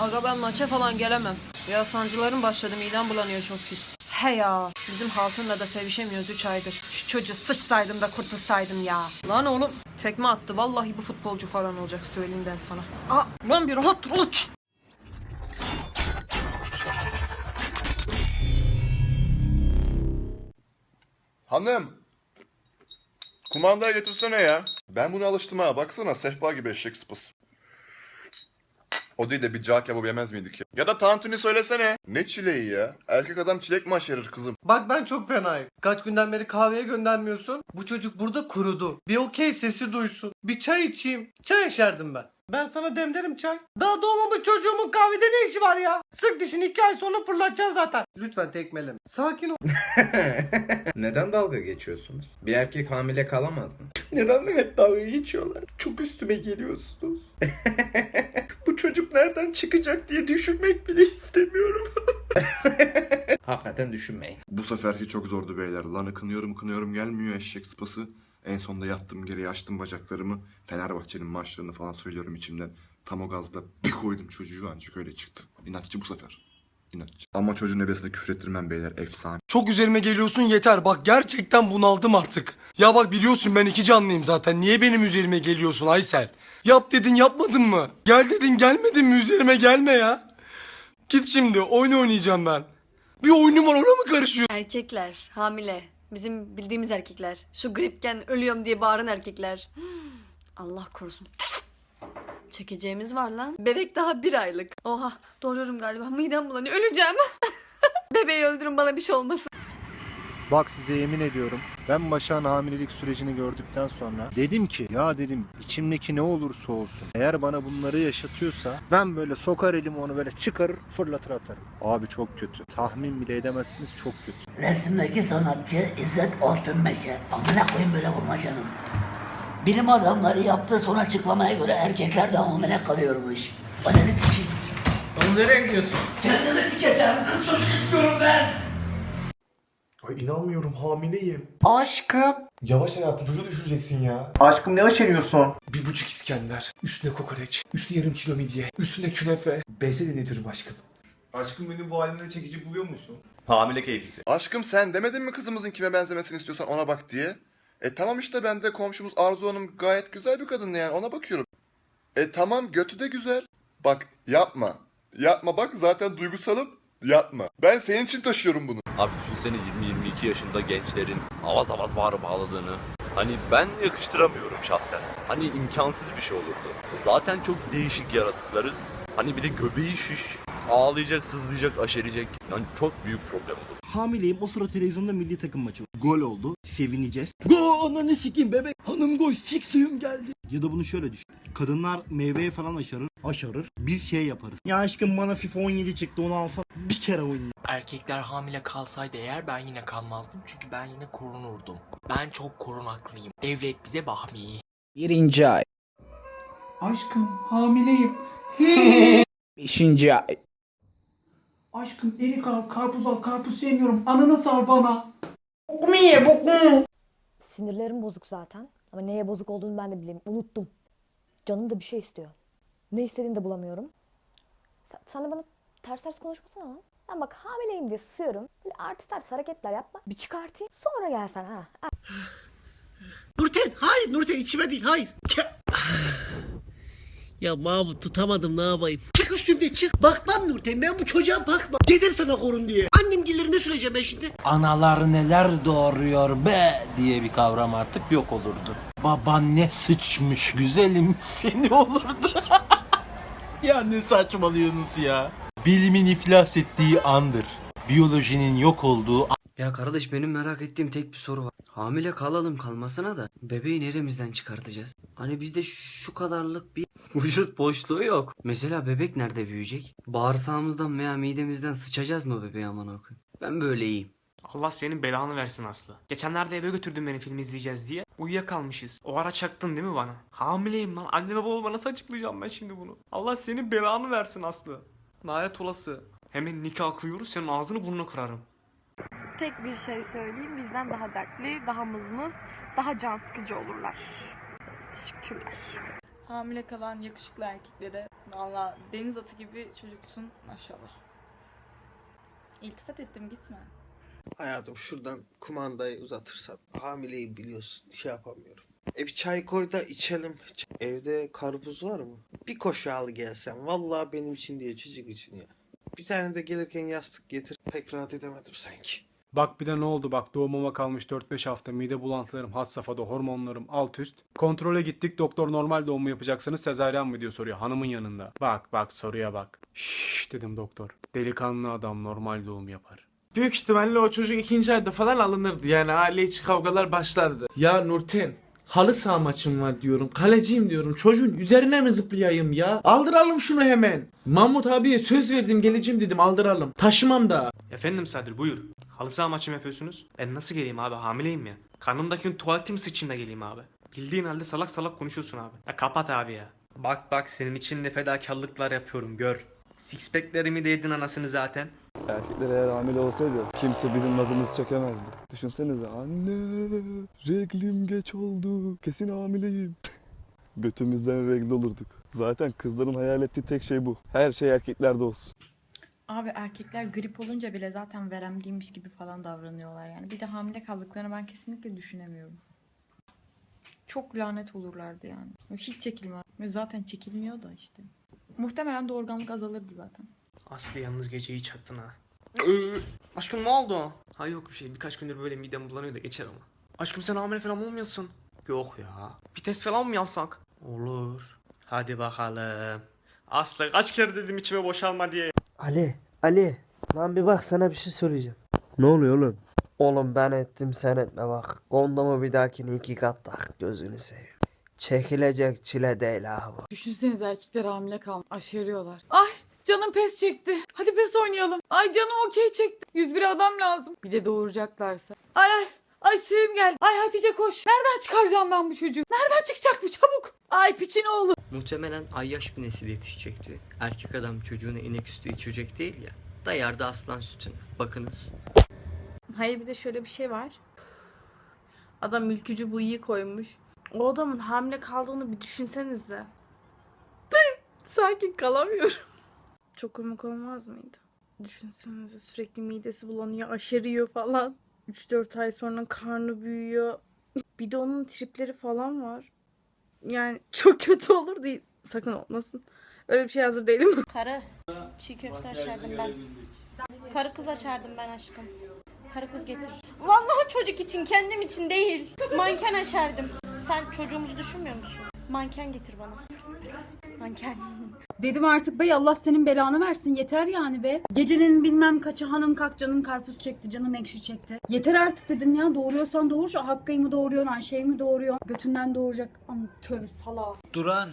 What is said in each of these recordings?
Aga ben maça falan gelemem. Ya sancılarım başladı midem bulanıyor çok pis. He ya bizim Hatun'la da sevişemiyoruz 3 aydır. Şu çocuğu sıçsaydım da kurtulsaydım ya. Lan oğlum tekme attı vallahi bu futbolcu falan olacak söyleyeyim ben sana. Aa lan bir rahat dur uç. Hanım. Kumandayı getirsene ya. Ben buna alıştım ha. Baksana sehpa gibi eşek sıpası. O değil de bir cağ kebabı yemez miydik ya? Ya da tantuni söylesene. Ne çileği ya? Erkek adam çilek mi aşerir kızım? Bak ben çok fenayım. Kaç günden beri kahveye göndermiyorsun. Bu çocuk burada kurudu. Bir okey sesi duysun. Bir çay içeyim. Çay içerdim ben. Ben sana demlerim çay. Daha doğmamış çocuğumun kahvede ne işi var ya? Sık dişini iki ay sonra fırlatacaksın zaten. Lütfen tekmeleme. Sakin ol. Neden dalga geçiyorsunuz? Bir erkek hamile kalamaz mı? Neden hep dalga geçiyorlar? Çok üstüme geliyorsunuz. Bu çocuk nereden çıkacak diye düşünmek bile istemiyorum. Hakikaten düşünmeyin. Bu seferki çok zordu beyler. Lan ıkınıyorum ıkınıyorum gelmiyor eşek sıpası. En sonunda yattım geriye açtım bacaklarımı. Fenerbahçe'nin maçlarını falan söylüyorum içimden. Tam o gazda bir koydum çocuğu ancak öyle çıktı. İnatçı bu sefer. İnatçı. Ama çocuğun ebesine küfür ettirmem beyler. Efsane. Çok üzerime geliyorsun yeter. Bak gerçekten bunaldım artık. Ya bak biliyorsun ben iki canlıyım zaten. Niye benim üzerime geliyorsun Aysel? Yap dedin yapmadın mı? Gel dedin gelmedin mi üzerime gelme ya. Git şimdi oyun oynayacağım ben. Bir oyunum var ona mı karışıyor? Erkekler, hamile. Bizim bildiğimiz erkekler. Şu gripken ölüyorum diye bağıran erkekler. Allah korusun. Çekeceğimiz var lan. Bebek daha bir aylık. Oha doğuruyorum galiba. Midem bulanıyor. Öleceğim. Bebeği öldürün bana bir şey olmasın. Bak size yemin ediyorum ben Başak'ın hamilelik sürecini gördükten sonra dedim ki ya dedim içimdeki ne olursa olsun eğer bana bunları yaşatıyorsa ben böyle sokar elimi onu böyle çıkarır fırlatır atarım. Abi çok kötü. Tahmin bile edemezsiniz çok kötü. Resimdeki sanatçı İzzet Altınmeşe. Amına koyayım böyle bulmacanın. Bilim adamları yaptığı son açıklamaya göre erkekler de hamile kalıyormuş. Ananı sikeyim. Oğlum nereye gidiyorsun? Kendimi sikeceğim. Kız çocuk istiyorum ben. Ay inanmıyorum hamileyim. Aşkım. Yavaş hayatım çocuğu düşüreceksin ya. Aşkım ne aşeriyorsun? Bir buçuk İskender, üstüne kokoreç, üstüne yarım kilo midye, üstüne künefe. Beste denetirim aşkım. Aşkım beni bu halimle çekici buluyor musun? Hamile keyfisi. Aşkım sen demedin mi kızımızın kime benzemesini istiyorsan ona bak diye? E tamam işte ben de komşumuz Arzu Hanım gayet güzel bir kadın yani ona bakıyorum. E tamam götü de güzel. Bak yapma. Yapma bak zaten duygusalım. Yapma. Ben senin için taşıyorum bunu. Abi düşünsene 20-22 yaşında gençlerin avaz avaz bağırıp ağladığını. Hani ben yakıştıramıyorum şahsen. Hani imkansız bir şey olurdu. Zaten çok değişik yaratıklarız. Hani bir de göbeği şiş. Ağlayacak, sızlayacak, aşerecek. Yani çok büyük problem olur. Hamileyim o sıra televizyonda milli takım maçı. Gol oldu. Sevineceğiz. Gol ananı sikeyim bebek. Hanım gol sik suyum geldi. Ya da bunu şöyle düşün. Kadınlar meyveye falan aşarır. Aşarır. Biz şey yaparız. Ya aşkım bana FIFA 17 çıktı onu alsan bir kere oynayayım. Erkekler hamile kalsaydı eğer ben yine kalmazdım çünkü ben yine korunurdum. Ben çok korunaklıyım. Devlet bize bakmıyor. Birinci ay. Aşkım hamileyim. Beşinci ay. Aşkım erik al karpuz al karpuz sevmiyorum. Ananı sar bana. Sinirlerim bozuk zaten. Ama neye bozuk olduğunu ben de bileyim. Unuttum. Canım da bir şey istiyor. Ne istediğini de bulamıyorum. Sen, sen de bana ters ters konuşmasana lan. Ben bak hamileyim diye susuyorum. Böyle artı ters hareketler yapma. Bir çıkartayım. Sonra gelsen ha. Nurten hayır Nurten içime değil hayır. Ya Mahmut tutamadım ne yapayım? Çık üstümde çık. Bakmam Nurten ben bu çocuğa bakmam. Dedim sana korun diye. Annem ne süreceğim ben şimdi? Analar neler doğuruyor be diye bir kavram artık yok olurdu. Baban ne sıçmış güzelim seni olurdu. ya ne saçmalıyorsunuz ya. Bilimin iflas ettiği andır. Biyolojinin yok olduğu Ya kardeş benim merak ettiğim tek bir soru var. Hamile kalalım kalmasına da bebeği neremizden çıkartacağız? Hani bizde şu kadarlık bir vücut boşluğu yok. Mesela bebek nerede büyüyecek? Bağırsağımızdan veya midemizden sıçacağız mı bebeği aman okuyun? Ben böyle iyiyim. Allah senin belanı versin Aslı. Geçenlerde eve götürdün beni film izleyeceğiz diye. Uyuyakalmışız. O ara çaktın değil mi bana? Hamileyim lan. Anneme babama nasıl açıklayacağım ben şimdi bunu? Allah senin belanı versin Aslı. Lanet olası. Hemen nikah kıyıyoruz senin ağzını burnunu kırarım. Tek bir şey söyleyeyim. Bizden daha dertli, daha mızmız, daha can sıkıcı olurlar. Teşekkürler. hamile kalan yakışıklı erkeklere valla deniz atı gibi çocuksun maşallah. İltifat ettim gitme. Hayatım şuradan kumandayı uzatırsam hamileyim biliyorsun şey yapamıyorum. E bir çay koy da içelim. Evde karpuz var mı? Bir koşu al gelsen. Vallahi benim için diye çocuk için ya. Bir tane de gelirken yastık getir. Pek rahat edemedim sanki. Bak bir de ne oldu bak doğumuma kalmış 4-5 hafta mide bulantılarım had safhada hormonlarım alt üst. Kontrole gittik doktor normal doğum mu yapacaksınız sezaryen mi diyor soruyor hanımın yanında. Bak bak soruya bak. Şşş dedim doktor. Delikanlı adam normal doğum yapar. Büyük ihtimalle o çocuk ikinci ayda falan alınırdı. Yani aile içi kavgalar başlardı. Ya Nurten halı saha maçım var diyorum. Kaleciyim diyorum. Çocuğun üzerine mi zıplayayım ya? Aldıralım şunu hemen. Mahmut abiye söz verdim geleceğim dedim aldıralım. Taşımam da. Efendim Sadri buyur. Halı saha maçı mı yapıyorsunuz? Ben nasıl geleyim abi hamileyim ya. Karnımdakinin tuvaleti mi sıçayım da geleyim abi. Bildiğin halde salak salak konuşuyorsun abi. Ya kapat abi ya. Bak bak senin için ne fedakarlıklar yapıyorum gör. Sixpack'lerimi de yedin anasını zaten. Erkekler eğer hamile olsaydı kimse bizim nazımızı çekemezdi. Düşünsenize anne reglim geç oldu kesin hamileyim. Götümüzden regl olurduk. Zaten kızların hayal ettiği tek şey bu. Her şey erkeklerde olsun. Abi erkekler grip olunca bile zaten veremliymiş gibi falan davranıyorlar yani. Bir de hamile kaldıklarını ben kesinlikle düşünemiyorum. Çok lanet olurlardı yani. Hiç çekilmez. Zaten çekilmiyor da işte. Muhtemelen doğurganlık azalırdı zaten. Aslı yalnız geceyi çaktın ha. Aşkım ne oldu? Ha yok bir şey birkaç gündür böyle midem bulanıyor da geçer ama. Aşkım sen hamile falan olmuyorsun. Yok ya. Bir test falan mı yapsak? Olur. Hadi bakalım. Aslı kaç kere dedim içime boşalma diye. Ali, Ali. Lan bir bak sana bir şey söyleyeceğim. Ne oluyor oğlum? Oğlum ben ettim sen etme bak. Kondomu bir dahakine iki kat tak gözünü seveyim. Çekilecek çile değil ha bu. Düşünsenize erkekler hamile kalmış. Aşeriyorlar. Ay canım pes çekti. Hadi pes oynayalım. Ay canım okey çekti. 101 adam lazım. Bir de doğuracaklarsa. Ay ay. Ay suyum geldi. Ay Hatice koş. Nereden çıkaracağım ben bu çocuğu? Nereden çıkacak bu çabuk? Ay piçin oğlu. Muhtemelen ayyaş bir nesil yetişecekti. Erkek adam çocuğuna inek sütü içecek değil ya. Dayardı aslan sütünü. Bakınız. Hayır bir de şöyle bir şey var. Adam ülkücü bu iyi koymuş. O adamın hamile kaldığını bir düşünsenize. Sakin kalamıyorum. Çok komik olmaz mıydı? Düşünsenize sürekli midesi bulanıyor, aşeriyor falan. 3-4 ay sonra karnı büyüyor. Bir de onun tripleri falan var. Yani çok kötü olur değil. Sakın olmasın. Öyle bir şey hazır değilim. Karı. Çiğ köfte açardım ben. Karı kız açardım ben aşkım. Karı kız getir. Vallahi çocuk için kendim için değil. Manken açardım. Sen çocuğumuzu düşünmüyor musun? Manken getir bana. Manken. Dedim artık bey Allah senin belanı versin yeter yani be. Gecenin bilmem kaçı hanım kalk canım karpuz çekti canım ekşi çekti. Yeter artık dedim ya doğuruyorsan doğur şu Hakkı'yı mı doğuruyorsun Ayşe'yi mi doğuruyorsun götünden doğuracak. Ama tövbe salağa. Duran.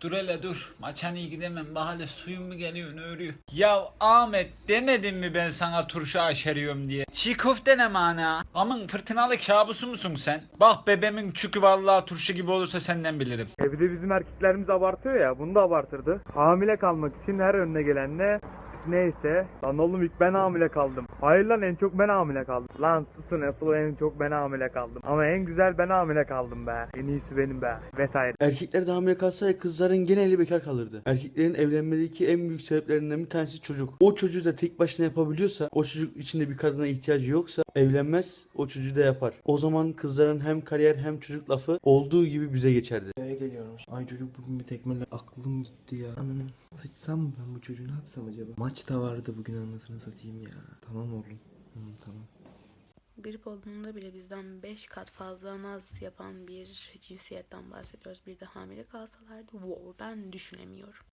Dur hele dur. Maçan iyi gidemem. Bahane suyun mu geliyor ne örüyor? Ya Ahmet demedim mi ben sana turşu aşeriyorum diye? Çiğ köfte ne mana? Amın fırtınalı kabusu musun sen? Bak bebemin çükü vallahi turşu gibi olursa senden bilirim. E bir de bizim erkeklerimiz abartıyor ya bunu da abartırdı. Hamile kalmak için her önüne gelenle neyse. Lan oğlum ilk ben hamile kaldım. Hayır lan en çok ben hamile kaldım. Lan susun asıl en çok ben hamile kaldım. Ama en güzel ben hamile kaldım be. En iyisi benim be. Vesaire. Erkekler de hamile kalsaydı kızların geneli bekar kalırdı. Erkeklerin evlenmedeki en büyük sebeplerinden bir tanesi çocuk. O çocuğu da tek başına yapabiliyorsa, o çocuk içinde bir kadına ihtiyacı yoksa evlenmez, o çocuğu da yapar. O zaman kızların hem kariyer hem çocuk lafı olduğu gibi bize geçerdi. Eve geliyorum. Ay çocuk bugün bir tekmeyle aklım gitti ya. Ananı sıçsam mı ben bu çocuğu ne yapsam acaba? Maç da vardı bugün anasını satayım ya. Tamam oğlum. Hı, tamam. Grip olduğunda bile bizden 5 kat fazla naz yapan bir cinsiyetten bahsediyoruz. Bir de hamile kalsalardı wow, ben düşünemiyorum.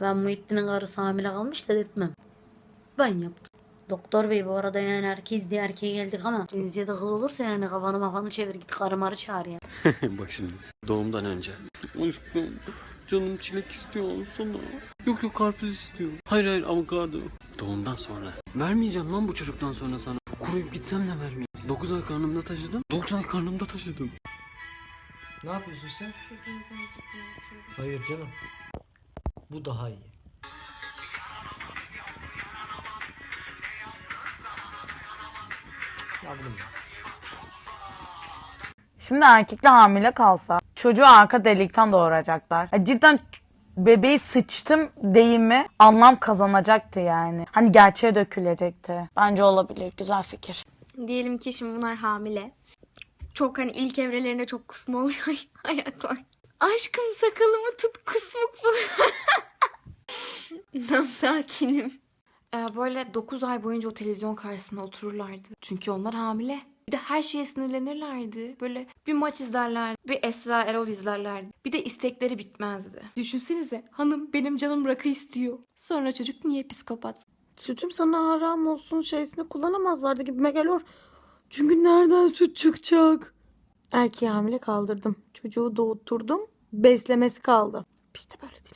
Ben Muhittin'in karısı hamile kalmış da etmem. Ben yaptım. Doktor bey bu arada yani herkes diye erkeğe geldik ama cinsiyeti kız olursa yani kafanı mafanı çevir git karı marı çağır ya. Bak şimdi doğumdan önce. Canım çilek istiyor sana. Yok yok karpuz istiyorum. Hayır hayır avokado. Doğumdan sonra. Vermeyeceğim lan bu çocuktan sonra sana. Kuruyup gitsem de vermeyeyim. 9 ay karnımda taşıdım. 9 ay karnımda taşıdım. Ne yapıyorsun sen? Çocuğumuzun müzikleri atıyorum. Hayır canım. Bu daha iyi. Yavrum ya. Şimdi erkekle hamile kalsa çocuğu arka delikten doğuracaklar. Ya cidden bebeği sıçtım deyimi anlam kazanacaktı yani. Hani gerçeğe dökülecekti. Bence olabilir. Güzel fikir. Diyelim ki şimdi bunlar hamile. Çok hani ilk evrelerinde çok kusma oluyor ayaklar. Aşkım sakalımı tut kusmuk falan. Tam sakinim. Ee, böyle 9 ay boyunca o televizyon karşısında otururlardı. Çünkü onlar hamile. Bir de her şeye sinirlenirlerdi. Böyle bir maç izlerler, bir Esra Erol izlerlerdi. Bir de istekleri bitmezdi. Düşünsenize hanım benim canım rakı istiyor. Sonra çocuk niye psikopat? Sütüm sana haram olsun şeysini kullanamazlardı gibi gelor. Çünkü nereden süt çıkacak? Erkeği hamile kaldırdım. Çocuğu doğurtturdum. Beslemesi kaldı. Biz de böyle.